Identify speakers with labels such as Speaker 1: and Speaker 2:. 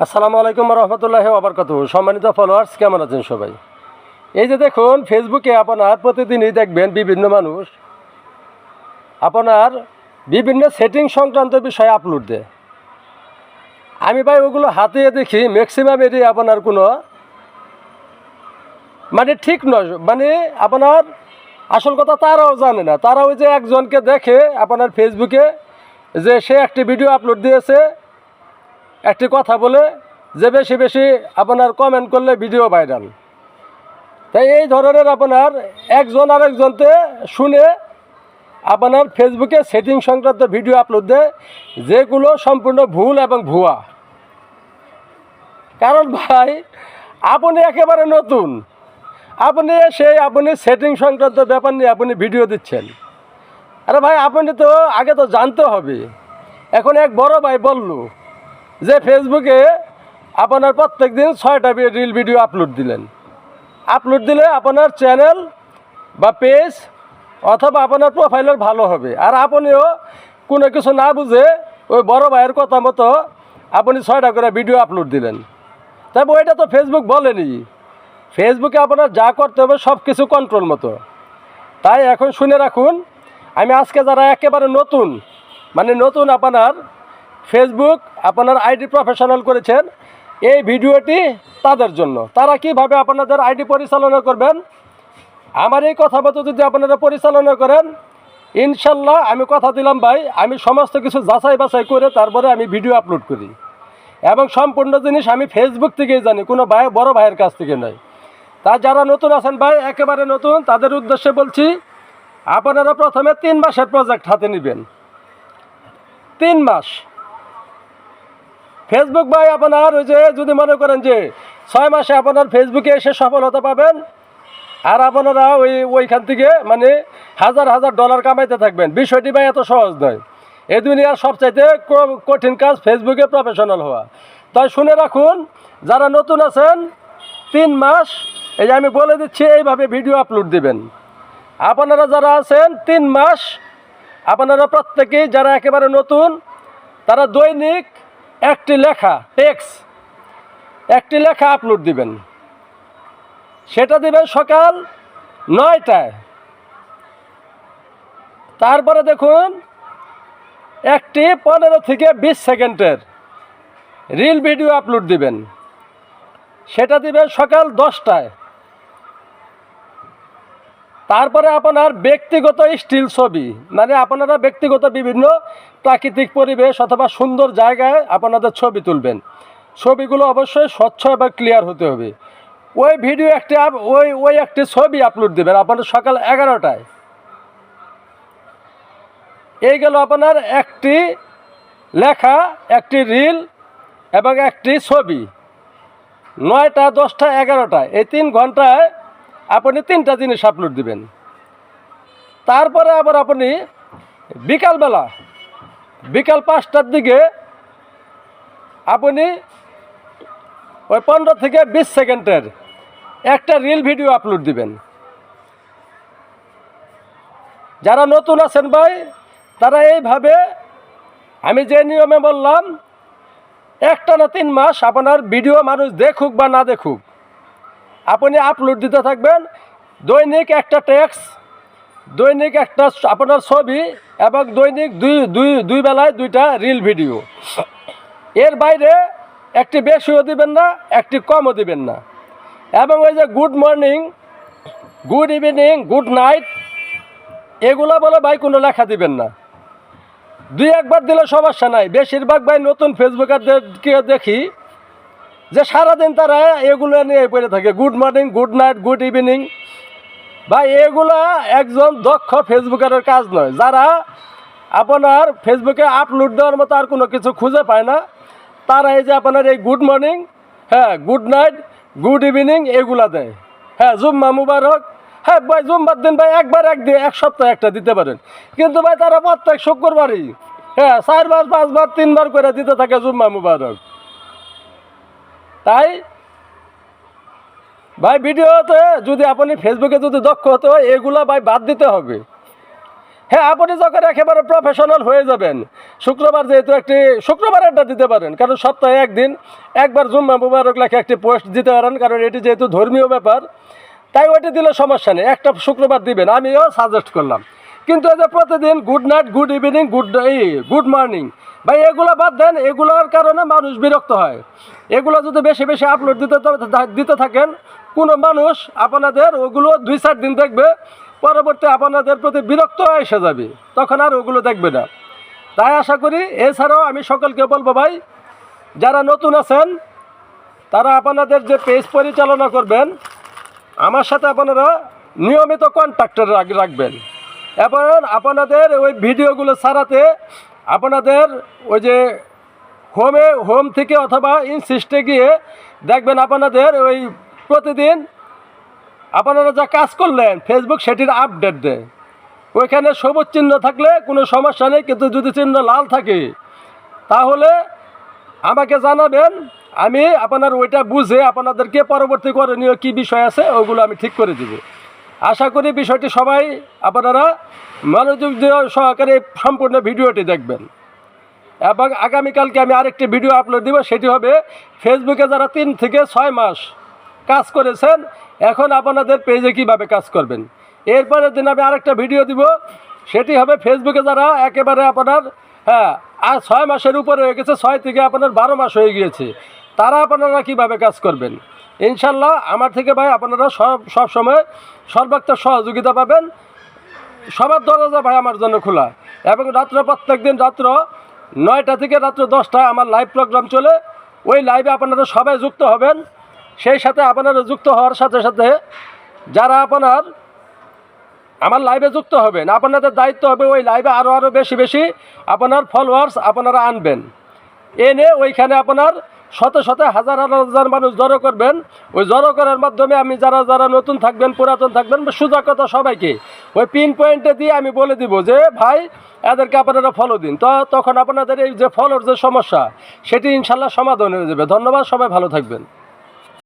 Speaker 1: আসসালামু আলাইকুম রহমতুল্লাহ আবরকাত সম্মানিত ফলোয়ার্স কেমন আছেন সবাই? এই যে দেখুন ফেসবুকে আপনার প্রতিদিনই দেখবেন বিভিন্ন মানুষ আপনার বিভিন্ন সেটিং সংক্রান্ত বিষয়ে আপলোড দেয়। আমি ভাই ওগুলো হাতে দেখি ম্যাক্সিমাম এটি আপনার কোনো মানে ঠিক নয় মানে আপনার আসল কথা তারাও জানে না। তারা ওই যে একজনকে দেখে আপনার ফেসবুকে যে সে একটি ভিডিও আপলোড দিয়েছে একটি কথা বলে যে বেশি বেশি আপনার কমেন্ট করলে ভিডিও ভাইরাল তাই এই ধরনের আপনার একজন আরেকজনতে শুনে আপনার ফেসবুকে সেটিং সংক্রান্ত ভিডিও আপলোড দেয়, যেগুলো সম্পূর্ণ ভুল এবং ভুয়া। কারণ ভাই, আপনি একেবারে নতুন। আপনি সেই আপনি সেটিং সংক্রান্ত ব্যাপার নিয়ে আপনি ভিডিও দিচ্ছেন। আরে ভাই, আপনি তো আগে তো জানতে হবে। এখন এক বড় ভাই বলল যে ফেসবুকে আপনার প্রত্যেক দিন ছয়টা রিল ভিডিও আপলোড দিলেন। আপলোড দিলে আপনার চ্যানেল বা পেজ অথবা আপনার প্রোফাইলের ভালো হবে। আর আপনিও কোনো কিছু না বুঝে ওই বড় ভাইয়ের কথা মতো আপনি ছয়টা করে ভিডিও আপলোড দিলেন। তবে ওইটা তো ফেসবুক বলেনি। ফেসবুকে আপনার যা করতে হবে সব কিছু কন্ট্রোল মতো। তাই এখন শুনে রাখুন, আমি আজকে যারা একেবারে নতুন মানে নতুন আপনার ফেসবুক আপনার আইডি প্রফেশনাল করেছেন, এই ভিডিওটি তাদের জন্য। তারা কীভাবে আপনাদের আইডি পরিচালনা করবেন? আমার এই কথা মতো যদি আপনারা পরিচালনা করেন, ইনশাল্লাহ আমি কথা দিলাম ভাই, আমি সমস্ত কিছু যাচাই বাছাই করে তারপরে আমি ভিডিও আপলোড করি। এবং সম্পূর্ণ জিনিস আমি ফেসবুক থেকেই জানি, কোনো ভাই, বড় ভাইয়ের কাছ থেকে নয় তা যারা নতুন আছেন ভাই, একেবারে নতুন, তাদের উদ্দেশ্যে বলছি, আপনারা প্রথমে তিন মাসের প্রজেক্ট হাতে নেবেন। তিন মাস। ফেসবুক ভাই, আপনার ওই যে যদি মনে করেন যে ছয় মাসে আপনার ফেসবুকে এসে সফলতা পাবেন, আর আপনারা ওই, ওইখান থেকে মানে হাজার হাজার ডলার কামাইতে থাকবেন। বিষয়টি ভাই এত সহজ নয়। এই দুনিয়ার সবচাইতে কঠিন কাজ ফেসবুকে প্রফেশনাল হওয়া। তাই শুনে রাখুন, যারা নতুন আছেন, তিন মাস, এই যে আমি বলে দিচ্ছি, এইভাবে ভিডিও আপলোড দিবেন। আপনারা যারা আছেন, তিন মাস, আপনারা প্রত্যেকেই যারা একেবারে নতুন, তারা দৈনিক একটি লেখা টেক্স একটি লেখা আপলোড দিবেন। সেটা দিবেন সকাল নয়টায়। তারপরে দেখুন, একটি পনেরো থেকে বিশ সেকেন্ডের রিল ভিডিও আপলোড দিবেন। সেটা দিবেন সকাল দশটায়। তারপরে আপনার ব্যক্তিগত স্টিল ছবি মানে আপনারা ব্যক্তিগত বিভিন্ন প্রাকৃতিক পরিবেশ অথবা সুন্দর জায়গায় আপনাদের ছবি তুলবেন। ছবিগুলো অবশ্যই স্বচ্ছ এবং ক্লিয়ার হতে হবে। ওই ভিডিও একটি, ওই ওই একটি ছবি আপলোড দেবেন আপনার সকাল এগারোটায়। এই গেল আপনার একটি লেখা, একটি রিল এবং একটি ছবি। নয়টা, দশটা এগারোটা এই তিন ঘন্টায় আপনি তিনটা জিনিস আপলোড দিবেন। তারপরে আবার আপনি বিকালবেলা, বিকাল পাঁচটার দিকে আপনি ওই পনেরো থেকে বিশ সেকেন্ডের একটা রিল ভিডিও আপলোড দিবেন। যারা নতুন আছেন ভাই, তারা এইভাবে আমি যে নিয়মে বললাম, একটা না তিন মাস আপনার ভিডিও মানুষ দেখুক বা না দেখুক আপনি আপলোড দিতে থাকবেন। দৈনিক একটা ট্যাক্স দৈনিক একটা আপনার ছবি এবং দৈনিক দুই দুই দুই বেলায় দুইটা রিল ভিডিও এর বাইরে একটি বেশিও দিবেন না, একটি কমও দিবেন না। এবং ওই যে good morning good evening good night এগুলো বলে ভাই কোনো লেখা দিবেন না। দুই একবার দিলে সমস্যা নাই। বেশিরভাগ ভাই নতুন ফেসবুকারদেরকে দেখি যে সারাদিন তারা এগুলো নিয়ে পড়ে থাকে good morning good night good evening বা এগুলা একজন দক্ষ ফেসবুকারের কাজ নয়। যারা আপনার ফেসবুকে আপলোড দেওয়ার মতো আর কোনো কিছু খুঁজে পায় না, তারা এই যে আপনার এই গুড মর্নিং হ্যাঁ গুড নাইট গুড ইভিনিং এগুলা দেয়। হ্যাঁ জুম্মা মুবারক। হ্যাঁ ভাই জুম্বার দিন ভাই একবার এক দিয়ে, এক সপ্তাহ একটা দিতে পারেন। কিন্তু ভাই, তারা প্রত্যেক শুক্রবারই হ্যাঁ চারবার পাঁচবার তিনবার করে দিতে থাকে জুম্মা মুবারক। তাই, ভাই, ভিডিওতে যদি আপনি ফেসবুকে যদি দক্ষ হতে এগুলা, ভাই, বাদ দিতে হবে। হ্যাঁ আপনি যখন একেবারে প্রফেশনাল হয়ে যাবেন, শুক্রবার যেহেতু একটি, শুক্রবার একটা দিতে পারেন, কারণ সপ্তাহে একদিন, একবার জুম্মা মুবারক লেখে একটি পোস্ট দিতে পারেন, কারণ এটি যেহেতু ধর্মীয় ব্যাপার, তাই ওইটি দিলে সমস্যা নেই। একটা শুক্রবার দিবেন, আমিও সাজেস্ট করলাম। কিন্তু এই যে প্রতিদিন good night good evening good এই গুড মর্নিং ভাই, এগুলো বাদ দেন, এগুলোর কারণে মানুষ বিরক্ত হয়। এগুলো যদি বেশি বেশি আপলোড দিতে দিতে থাকেন, কোনো মানুষ আপনাদের ওগুলো দুই চার দিন দেখবে, পরবর্তী আপনাদের প্রতি বিরক্ত এসে যাবে, তখন আর ওগুলো দেখবে না। তাই আশা করি, এছাড়াও আমি সকলকে বলব ভাই, যারা নতুন আছেন, তারা আপনাদের যে পেজ পরিচালনা করবেন, আমার সাথে আপনারা নিয়মিত কন্ট্যাক্টর রাখবেন। এবং আপনাদের ওই ভিডিওগুলো ছাড়াতে আপনাদের ওই যে হোমে হোম থেকে অথবা ইনসিস্টে গিয়ে দেখবেন আপনাদের ওই প্রতিদিন আপনারা যা কাজ করলেন ফেসবুক সেটির আপডেট দেয়। ওইখানে সবুজ চিহ্ন থাকলে কোনো সমস্যা নেই, কিন্তু যদি চিহ্ন লাল থাকে, তাহলে আমাকে জানাবেন, আমি আপনার ওইটা বুঝে আপনাদেরকে পরবর্তী করণীয় কী বিষয় আছে, ওগুলো আমি ঠিক করে দিব। আশা করি বিষয়টি সবাই আপনারা মনোযোগ সহকারে সম্পূর্ণ ভিডিওটি দেখবেন। এবং আগামীকালকে আমি আরেকটি ভিডিও আপলোড দিব, সেটি হবে ফেসবুকে যারা তিন থেকে ছয় মাস কাজ করেছেন, এখন আপনাদের পেজে কীভাবে কাজ করবেন? এরপরের দিন আমি আরেকটা ভিডিও দিব, সেটি হবে ফেসবুকে যারা একেবারে আপনার হ্যাঁ আর ছয় মাসের উপরে হয়ে গেছে, ছয় থেকে আপনার বারো মাস হয়ে গিয়েছে, তারা আপনারা কীভাবে কাজ করবেন? ইনশাল্লাহ, আমার থেকে ভাই, আপনারা সব সব সময় সর্বাত্মক সহযোগিতা পাবেন। সবার দরজা ভাই আমার জন্য খোলা। এবং রাত্র প্রত্যেক দিন রাত্র নয়টা থেকে রাত্র দশটা আমার লাইভ প্রোগ্রাম চলে। ওই লাইভে আপনারা সবাই যুক্ত হবেন। সেই সাথে আপনারা যুক্ত হওয়ার সাথে সাথে যারা আপনার আমার লাইভে যুক্ত হবেন, আপনাদের দায়িত্ব হবে ওই লাইভে আরও আরও বেশি বেশি আপনার ফলোয়ার্স আপনারা আনবেন। এনে ওইখানে আপনার শত শত হাজার হাজার মানুষ জড়ো করবেন। ওই জড়ো করার মাধ্যমে আমি যারা যারা নতুন থাকবেন, পুরাতন থাকবেন, সোজা কথা সবাইকে ওই পিন পয়েন্টে দিয়ে আমি বলে দিব যে, ভাই, এদেরকে আপনারা ফলো দিন। তো তখন আপনাদের এই যে ফলোর যে সমস্যা, সেটি ইনশাল্লাহ সমাধান হয়ে যাবে। ধন্যবাদ, সবাই ভালো থাকবেন।